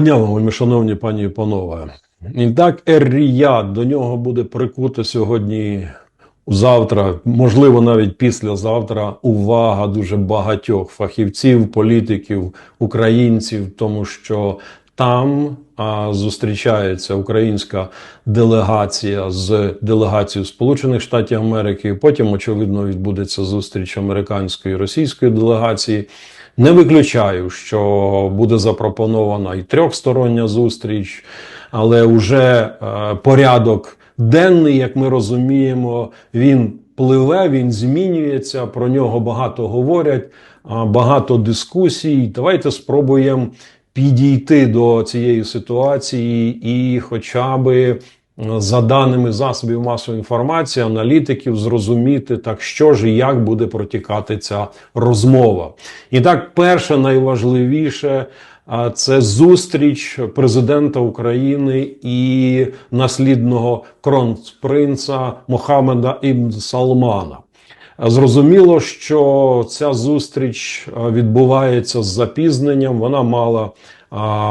Дня вам, шановні пані і панове. І так, Ер-Ріяд, до нього буде прикута сьогодні, завтра, можливо, навіть післязавтра, увага дуже багатьох фахівців, політиків, українців, тому що там а, зустрічається українська делегація з делегацією Сполучених Штатів Америки. Потім, очевидно, відбудеться зустріч американської і російської делегації. Не виключаю, що буде запропонована і трьохстороння зустріч, але вже е, порядок денний, як ми розуміємо, він пливе, він змінюється. Про нього багато говорять, багато дискусій. Давайте спробуємо підійти до цієї ситуації і, хоча би за даними засобів масової інформації, аналітиків, зрозуміти, так що ж і як буде протікати ця розмова. І так, перше, найважливіше. Це зустріч президента України і наслідного кронпринца Мохаммеда Ібн Салмана. Зрозуміло, що ця зустріч відбувається з запізненням. Вона мала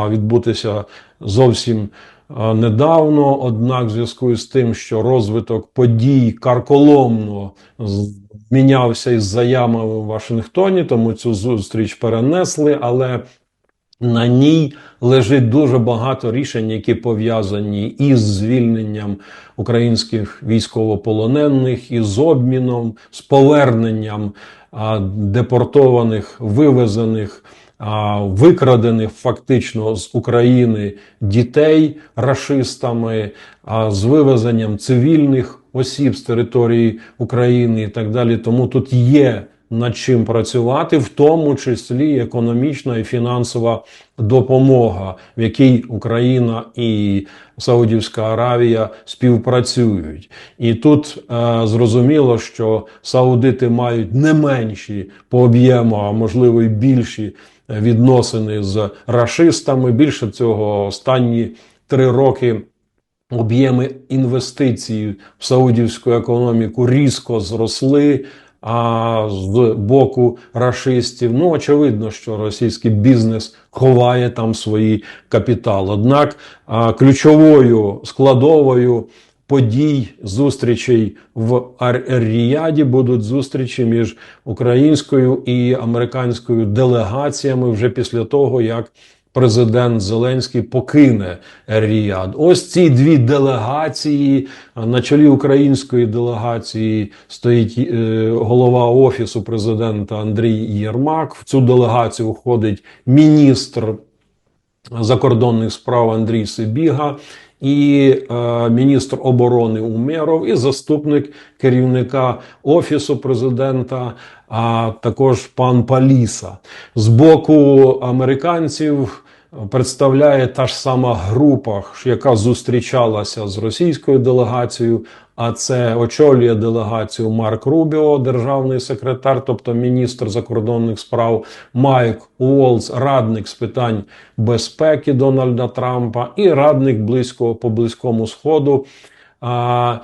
відбутися зовсім недавно. Однак, в зв'язку з тим, що розвиток подій карколомно змінявся із заявами в Вашингтоні, тому цю зустріч перенесли. Але на ній лежить дуже багато рішень, які пов'язані із звільненням українських військовополонених, із обміном, з поверненням депортованих, вивезених, викрадених фактично з України дітей рашистами, з вивезенням цивільних осіб з території України і так далі. Тому тут є над чим працювати, в тому числі економічна і фінансова допомога, в якій Україна і Саудівська Аравія співпрацюють. І тут е, зрозуміло, що саудити мають не менші по об'єму, а можливо і більші відносини з рашистами. Більше цього останні три роки. Об'єми інвестицій в саудівську економіку різко зросли. А з боку рашистів, ну очевидно, що російський бізнес ховає там свої капітал. Однак ключовою складовою подій зустрічей в Ар-Ріяді будуть зустрічі між українською і американською делегаціями вже після того, як президент Зеленський покине Ріяд. Ось ці дві делегації. На чолі української делегації стоїть е, голова офісу президента Андрій Єрмак. В цю делегацію входить міністр закордонних справ Андрій Сибіга. І е, міністр оборони Умеров, і заступник керівника офісу президента, а також пан Паліса з боку американців. Представляє та ж сама група, яка зустрічалася з російською делегацією. А це очолює делегацію Марк Рубіо, державний секретар, тобто міністр закордонних справ, Майк Уолз, радник з питань безпеки Дональда Трампа, і радник близького по близькому сходу а,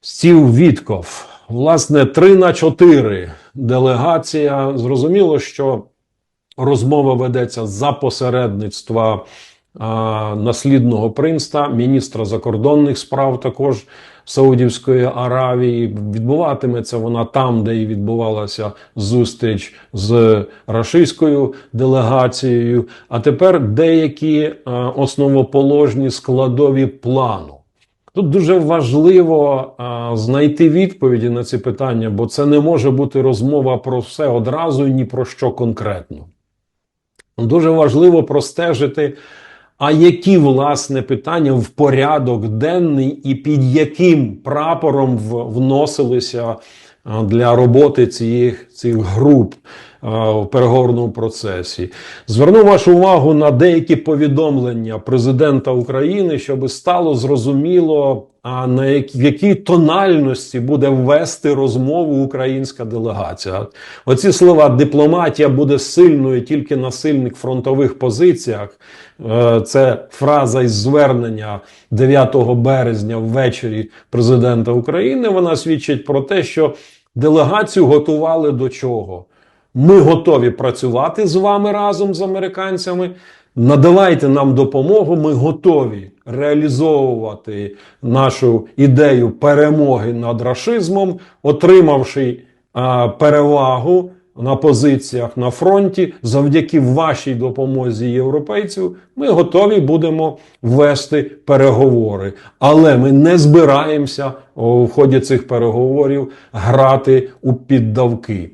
Стів Вітков. Власне, 3 на 4 делегація. Зрозуміло, що розмова ведеться за посередництва а, наслідного принца, міністра закордонних справ також Саудівської Аравії. Відбуватиметься вона там, де і відбувалася зустріч з рашистською делегацією. А тепер деякі основоположні складові плану. Тут дуже важливо а, знайти відповіді на ці питання, бо це не може бути розмова про все одразу ні про що конкретно. Дуже важливо простежити, а які власне питання в порядок денний і під яким прапором вносилися для роботи цих, цих груп в переговорному процесі. Зверну вашу увагу на деякі повідомлення президента України, щоб стало зрозуміло, а на які, в якій тональності буде ввести розмову українська делегація. Оці слова дипломатія буде сильною тільки на сильних фронтових позиціях. Е, це фраза із звернення 9 березня ввечері президента України. Вона свідчить про те, що делегацію готували до чого. Ми готові працювати з вами разом з американцями. Надавайте нам допомогу, ми готові реалізовувати нашу ідею перемоги над рашизмом, отримавши а, перевагу на позиціях на фронті, завдяки вашій допомозі європейців, ми готові будемо вести переговори. Але ми не збираємося в ході цих переговорів грати у піддавки.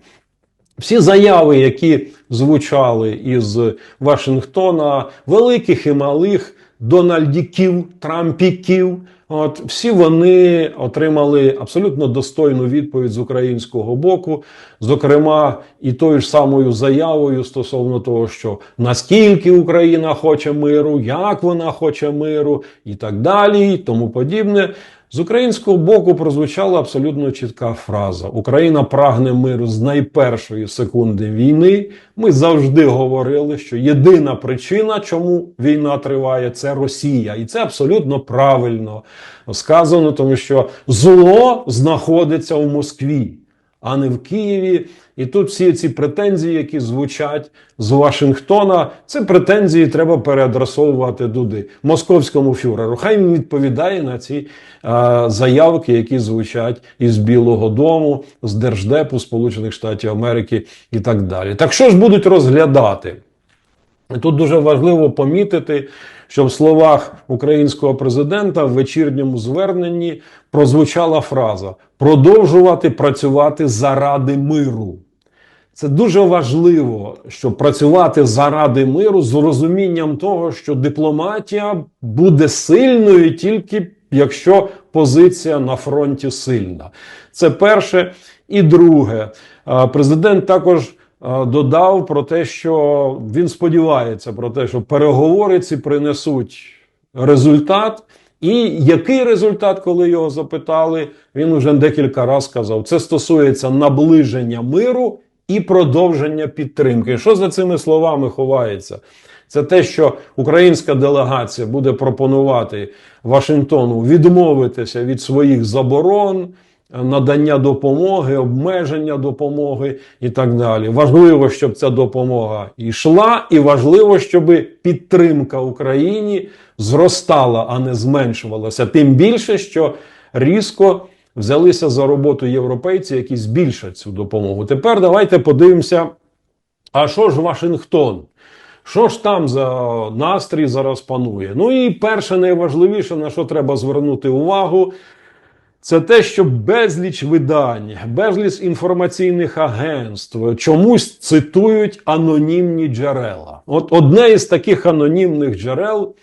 Всі заяви, які звучали із Вашингтона, великих і малих Дональдіків, Трампіків, от всі вони отримали абсолютно достойну відповідь з українського боку, зокрема, і тою ж самою заявою стосовно того, що наскільки Україна хоче миру, як вона хоче миру, і так далі, і тому подібне. З українського боку прозвучала абсолютно чітка фраза: Україна прагне миру з найпершої секунди війни. Ми завжди говорили, що єдина причина, чому війна триває, це Росія, і це абсолютно правильно сказано, тому що зло знаходиться в Москві. А не в Києві, і тут всі ці претензії, які звучать з Вашингтона, це претензії треба переадресовувати туди, московському фюреру. Хай він відповідає на ці е, заявки, які звучать із Білого Дому, з Держдепу Сполучених Штатів Америки і так далі. Так що ж будуть розглядати? Тут дуже важливо помітити, що в словах українського президента в вечірньому зверненні прозвучала фраза продовжувати працювати заради миру. Це дуже важливо, щоб працювати заради миру з розумінням того, що дипломатія буде сильною тільки якщо позиція на фронті сильна. Це перше. І друге, е, президент також е, додав про те, що він сподівається про те, що переговори ці принесуть результат. І який результат, коли його запитали, він уже декілька разів сказав: це стосується наближення миру і продовження підтримки. Що за цими словами ховається? Це те, що українська делегація буде пропонувати Вашингтону відмовитися від своїх заборон, надання допомоги, обмеження допомоги і так далі. Важливо, щоб ця допомога йшла, і важливо, щоб підтримка Україні зростала, а не зменшувалася. Тим більше, що різко взялися за роботу європейці, які збільшать цю допомогу. Тепер давайте подивимося, а що ж Вашингтон? Що ж там за настрій зараз панує? Ну і перше, найважливіше, на що треба звернути увагу, це те, що безліч видань, безліч інформаційних агентств чомусь цитують анонімні джерела. От одне із таких анонімних джерел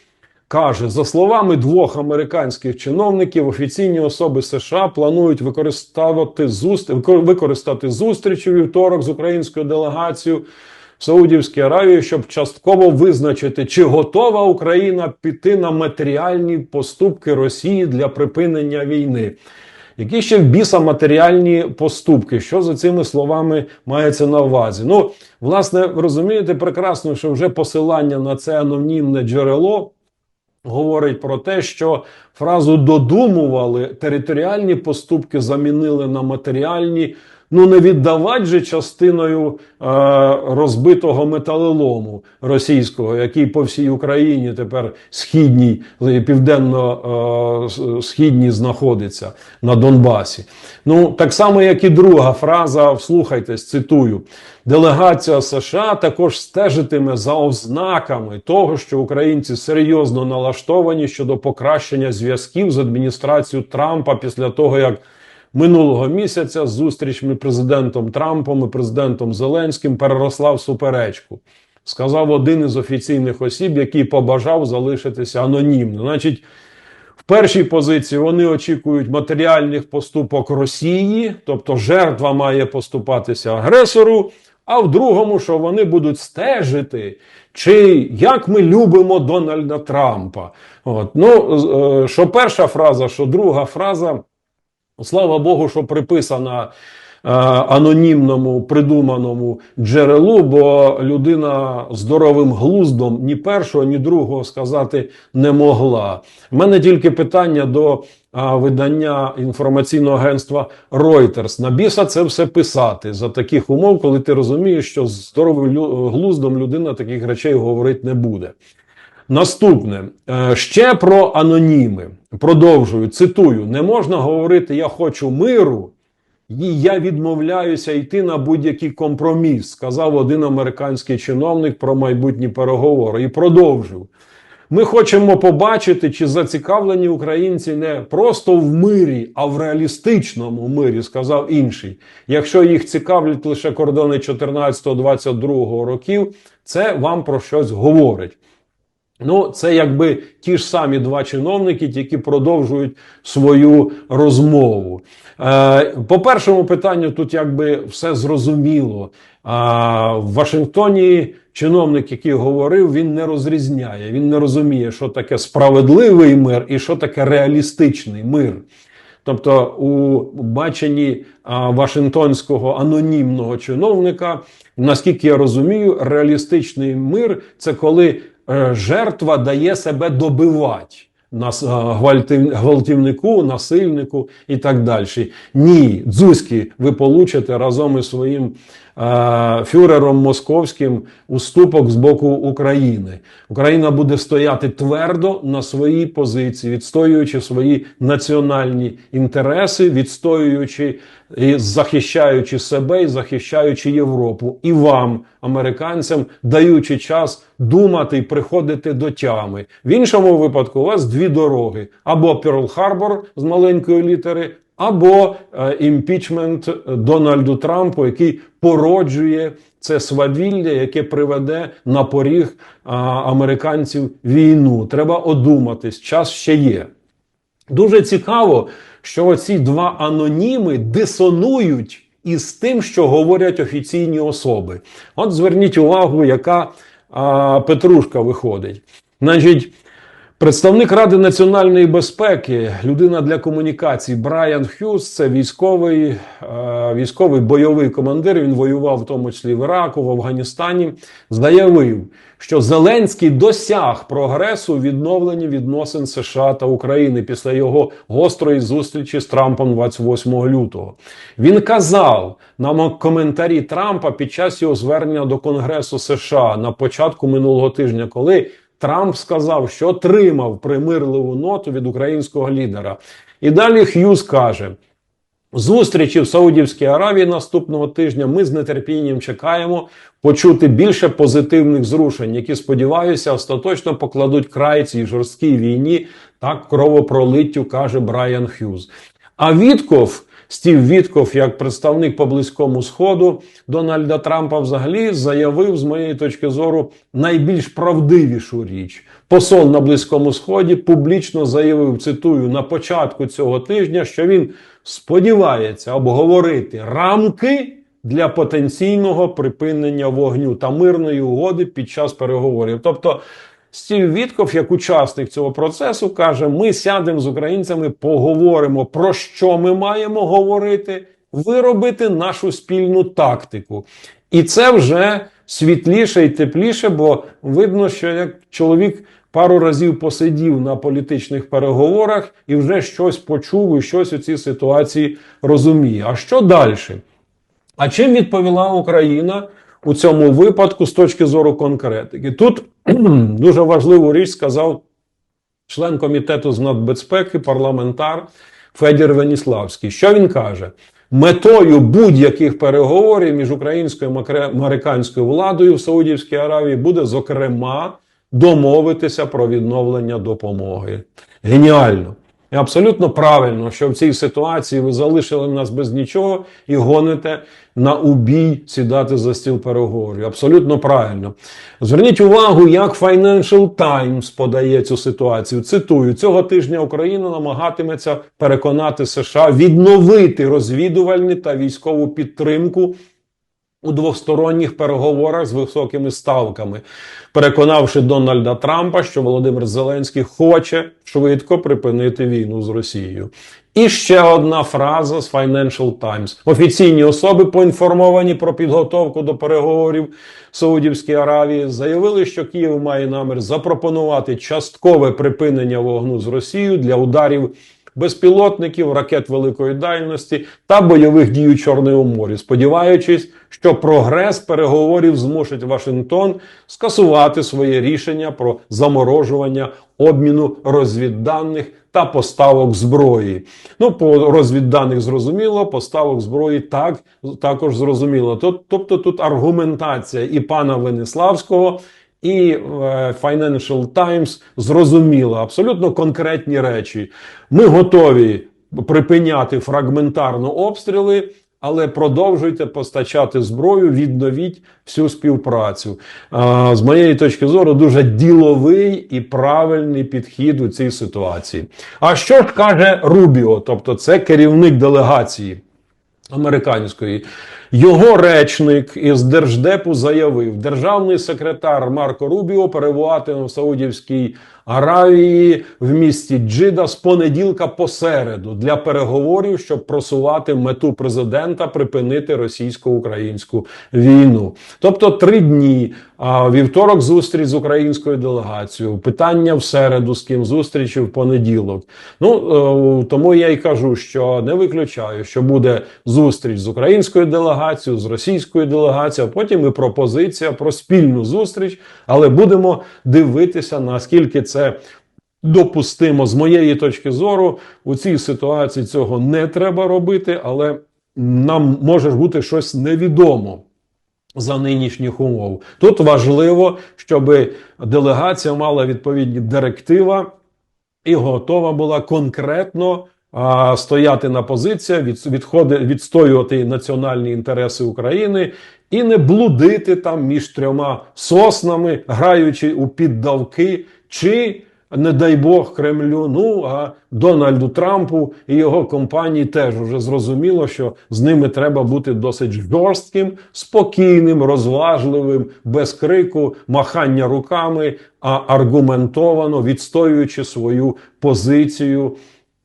каже: за словами двох американських чиновників, офіційні особи США планують використати зустр... використати зустріч у вівторок з українською делегацією. в Саудівській Аравії, щоб частково визначити, чи готова Україна піти на матеріальні поступки Росії для припинення війни. Які ще в біса матеріальні поступки? Що за цими словами мається на увазі? Ну, власне, розумієте прекрасно, що вже посилання на це анонімне джерело говорить про те, що фразу додумували територіальні поступки замінили на матеріальні. Ну, не віддавати же частиною е, розбитого металолому російського, який по всій Україні тепер східній, південно-східній знаходиться на Донбасі. Ну, так само, як і друга фраза, вслухайтесь, цитую: делегація США також стежитиме за ознаками того, що українці серйозно налаштовані щодо покращення зв'язків з адміністрацією Трампа після того, як минулого місяця зустріч між президентом Трампом і президентом Зеленським переросла в суперечку. Сказав один із офіційних осіб, який побажав залишитися анонімно. Значить, в першій позиції вони очікують матеріальних поступок Росії, тобто жертва має поступатися агресору. А в другому, що вони будуть стежити, чи як ми любимо Дональда Трампа. От. Ну, е, що перша фраза, що друга фраза. Слава Богу, що приписана е, анонімному придуманому джерелу, бо людина здоровим глуздом ні першого, ні другого сказати не могла. У мене тільки питання до а, видання інформаційного агентства Reuters. На біса це все писати за таких умов, коли ти розумієш, що з здоровим глуздом людина таких речей говорити не буде. Наступне Е, ще про аноніми. Продовжую, цитую: не можна говорити Я хочу миру, і я відмовляюся йти на будь-який компроміс, сказав один американський чиновник про майбутні переговори. І продовжив. Ми хочемо побачити, чи зацікавлені українці не просто в мирі, а в реалістичному мирі, сказав інший. Якщо їх цікавлять лише кордони 14-22 років, це вам про щось говорить. Ну, це якби ті ж самі два чиновники, які продовжують свою розмову. Е, по першому питанню тут якби все зрозуміло. А в Вашингтоні чиновник, який говорив, він не розрізняє, він не розуміє, що таке справедливий мир і що таке реалістичний мир. Тобто, у баченні а, Вашингтонського анонімного чиновника, наскільки я розумію, реалістичний мир це коли е, жертва дає себе добивати. Е, гвалтівнику, насильнику і так далі. Ні, дзузьки ви получите разом із своїм е, фюрером московським уступок з боку України. Україна буде стояти твердо на своїй позиції, відстоюючи свої національні інтереси, відстоюючи і захищаючи себе і захищаючи Європу, і вам, американцям, даючи час думати і приходити до тями. В іншому випадку у вас дві дороги: або Перл-Харбор з маленької літери, або е, імпічмент Дональду Трампу, який породжує це свавілля, яке приведе на поріг американців війну. Треба одуматись, час ще є. Дуже цікаво, що оці два аноніми дисонують із тим, що говорять офіційні особи. От зверніть увагу, яка а, Петрушка виходить. Значить, Представник Ради національної безпеки, людина для комунікацій Брайан Х'юз, це військовий, е, військовий бойовий командир. Він воював в тому числі в Іраку, в Афганістані. Заявив, що Зеленський досяг прогресу відновленні відносин США та України після його гострої зустрічі з Трампом 28 лютого. Він казав на коментарі Трампа під час його звернення до Конгресу США на початку минулого тижня, коли Трамп сказав, що отримав примирливу ноту від українського лідера. І далі Х'юз каже: зустрічі в Саудівській Аравії наступного тижня ми з нетерпінням чекаємо почути більше позитивних зрушень, які сподіваюся, остаточно покладуть край цій жорсткій війні та кровопролиттю, каже Брайан Х'юз. А Вітков. Стів Вітков, як представник по близькому сходу Дональда Трампа, взагалі заявив, з моєї точки зору, найбільш правдивішу річ. Посол на Близькому Сході публічно заявив, цитую, на початку цього тижня, що він сподівається обговорити рамки для потенційного припинення вогню та мирної угоди під час переговорів. Тобто. Стів Вітков, як учасник цього процесу, каже: ми сядемо з українцями, поговоримо про що ми маємо говорити, виробити нашу спільну тактику. І це вже світліше і тепліше, бо видно, що як чоловік пару разів посидів на політичних переговорах і вже щось почув і щось у цій ситуації розуміє. А що далі? А чим відповіла Україна? У цьому випадку з точки зору конкретики. Тут дуже важливу річ сказав член комітету з надбезпеки, парламентар Федір Веніславський. Що він каже? Метою будь-яких переговорів між українською і американською владою в Саудівській Аравії буде, зокрема, домовитися про відновлення допомоги. Геніально! І абсолютно правильно, що в цій ситуації ви залишили нас без нічого і гоните на убій сідати за стіл переговорів. Абсолютно правильно. Зверніть увагу, як Financial Times подає цю ситуацію. Цитую: цього тижня Україна намагатиметься переконати США відновити розвідувальні та військову підтримку. У двосторонніх переговорах з високими ставками, переконавши Дональда Трампа, що Володимир Зеленський хоче швидко припинити війну з Росією. І ще одна фраза з Financial Times. Офіційні особи, поінформовані про підготовку до переговорів Саудівській Аравії, заявили, що Київ має намір запропонувати часткове припинення вогну з Росією для ударів безпілотників, ракет великої дальності та бойових дій у Чорному морі, сподіваючись, що прогрес переговорів змусить Вашингтон скасувати своє рішення про заморожування обміну розвідданих та поставок зброї. Ну, по розвідданих зрозуміло, поставок зброї так також зрозуміло. Тобто тут аргументація і пана Венеславського. І е, Financial Times зрозуміла абсолютно конкретні речі. Ми готові припиняти фрагментарно обстріли, але продовжуйте постачати зброю, відновіть всю співпрацю. З моєї точки зору, дуже діловий і правильний підхід у цій ситуації. А що ж каже Рубіо? Тобто, це керівник делегації американської. Його речник із держдепу заявив, державний секретар Марко Рубіо перебуватиме в Саудівській Аравії в місті Джида з понеділка по середу для переговорів, щоб просувати мету президента припинити російсько-українську війну. Тобто три дні. А вівторок зустріч з українською делегацією. Питання в середу, з ким зустрічі в понеділок. Ну е, тому я й кажу, що не виключаю, що буде зустріч з українською делегацією, з російською делегацією. а Потім і пропозиція про спільну зустріч, але будемо дивитися, наскільки це. Допустимо, з моєї точки зору, у цій ситуації цього не треба робити, але нам може бути щось невідомо за нинішніх умов. Тут важливо, щоб делегація мала відповідні директива і готова була конкретно а, стояти на позиціях, від, відходи, відстоювати національні інтереси України і не блудити там між трьома соснами, граючи у піддавки, чи, не дай Бог, Кремлю, ну а Дональду Трампу і його компанії теж вже зрозуміло, що з ними треба бути досить жорстким, спокійним, розважливим, без крику, махання руками, а аргументовано відстоюючи свою позицію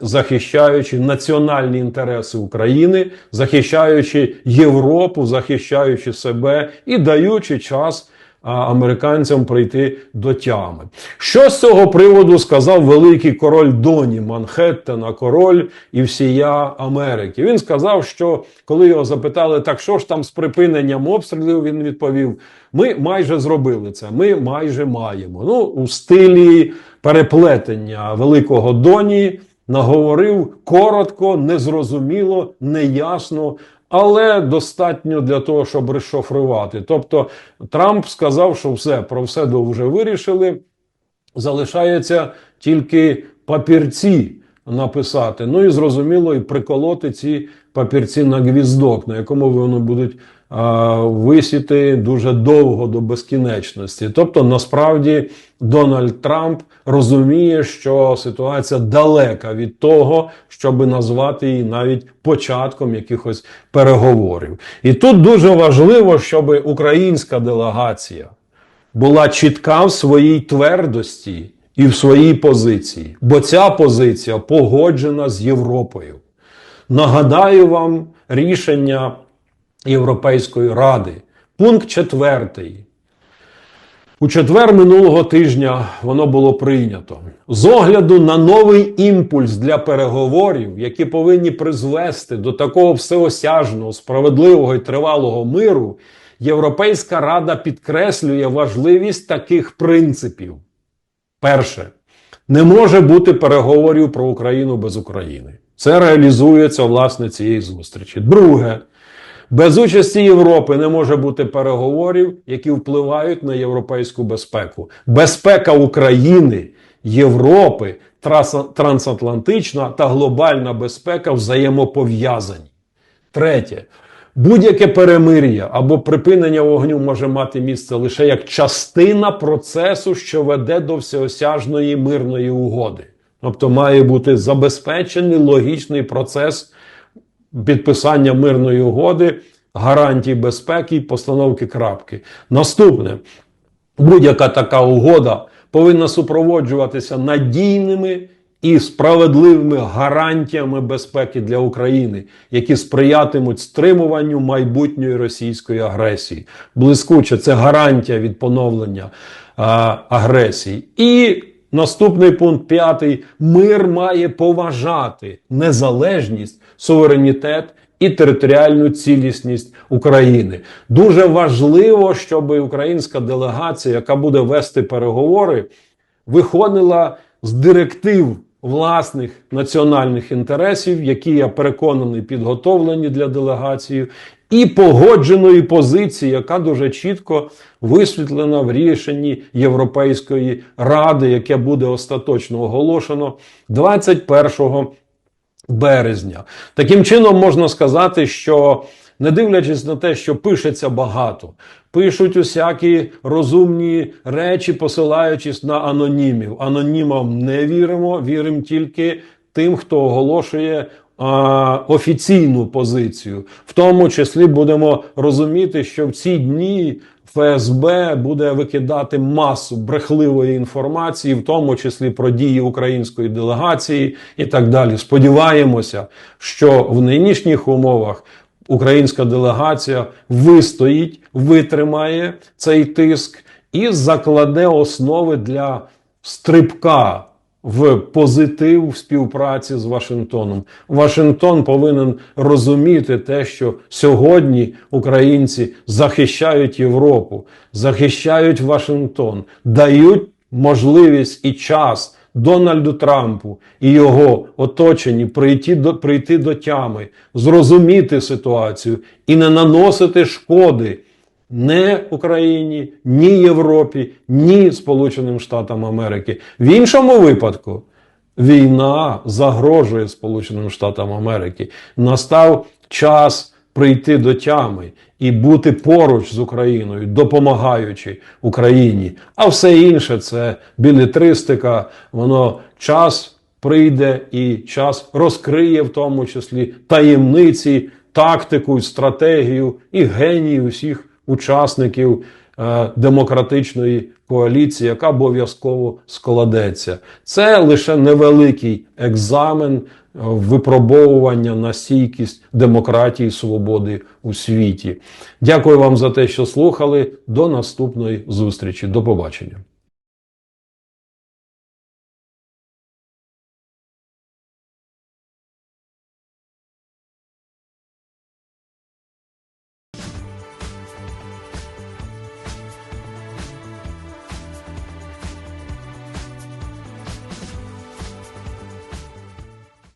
захищаючи національні інтереси України, захищаючи Європу, захищаючи себе і даючи час американцям прийти до тями. Що з цього приводу сказав великий король Доні Манхеттена, король і всія Америки? Він сказав, що коли його запитали, так що ж там з припиненням обстрілів, він відповів: ми майже зробили це, ми майже маємо. Ну, у стилі переплетення великого Доні наговорив коротко, незрозуміло, неясно, але достатньо для того, щоб розшифрувати. Тобто Трамп сказав, що все про все вже вирішили. Залишається тільки папірці написати. Ну і зрозуміло, і приколоти ці папірці на гвіздок, на якому вони будуть висіти дуже довго до безкінечності. Тобто, насправді, Дональд Трамп розуміє, що ситуація далека від того, щоб назвати її навіть початком якихось переговорів. І тут дуже важливо, щоб українська делегація була чітка в своїй твердості і в своїй позиції, бо ця позиція погоджена з Європою. Нагадаю вам рішення Європейської ради. Пункт четвертий. У четвер минулого тижня воно було прийнято. З огляду на новий імпульс для переговорів, які повинні призвести до такого всеосяжного, справедливого і тривалого миру, Європейська Рада підкреслює важливість таких принципів. Перше, не може бути переговорів про Україну без України. Це реалізується власне цієї зустрічі. Друге, без участі Європи не може бути переговорів, які впливають на європейську безпеку. Безпека України, Європи, трансатлантична та глобальна безпека взаємопов'язані. Третє. Будь-яке перемир'я або припинення вогню може мати місце лише як частина процесу, що веде до всеосяжної мирної угоди. Тобто має бути забезпечений логічний процес підписання мирної угоди, гарантій безпеки і постановки крапки. Наступне, будь-яка така угода повинна супроводжуватися надійними і справедливими гарантіями безпеки для України, які сприятимуть стримуванню майбутньої російської агресії. Блискуче це гарантія від поновлення а, агресії. І Наступний пункт п'ятий. Мир має поважати незалежність, суверенітет і територіальну цілісність України. Дуже важливо, щоб українська делегація, яка буде вести переговори, виходила з директив власних національних інтересів, які я переконаний підготовлені для делегації, і погодженої позиції, яка дуже чітко висвітлена в рішенні Європейської ради, яке буде остаточно оголошено 21 березня. Таким чином можна сказати, що не дивлячись на те, що пишеться багато, пишуть усякі розумні речі, посилаючись на анонімів. Анонімам не віримо, віримо тільки тим, хто оголошує офіційну позицію. В тому числі будемо розуміти, що в ці дні ФСБ буде викидати масу брехливої інформації, в тому числі про дії української делегації і так далі. Сподіваємося, що в нинішніх умовах українська делегація вистоїть, витримає цей тиск і закладе основи для стрибка в позитив в співпраці з Вашингтоном. Вашингтон повинен розуміти те, що сьогодні українці захищають Європу, захищають Вашингтон, дають можливість і час Дональду Трампу і його оточенні прийти до, прийти до тями, зрозуміти ситуацію і не наносити шкоди не Україні, ні Європі, ні Сполученим Штатам Америки. В іншому випадку війна загрожує Сполученим Штатам Америки. Настав час прийти до тями і бути поруч з Україною, допомагаючи Україні. А все інше це білетристика, воно час прийде і час розкриє в тому числі таємниці, тактику, стратегію і генії усіх учасників е, демократичної коаліції, яка обов'язково складеться. Це лише невеликий екзамен е, випробовування на стійкість демократії і свободи у світі. Дякую вам за те, що слухали. До наступної зустрічі. До побачення.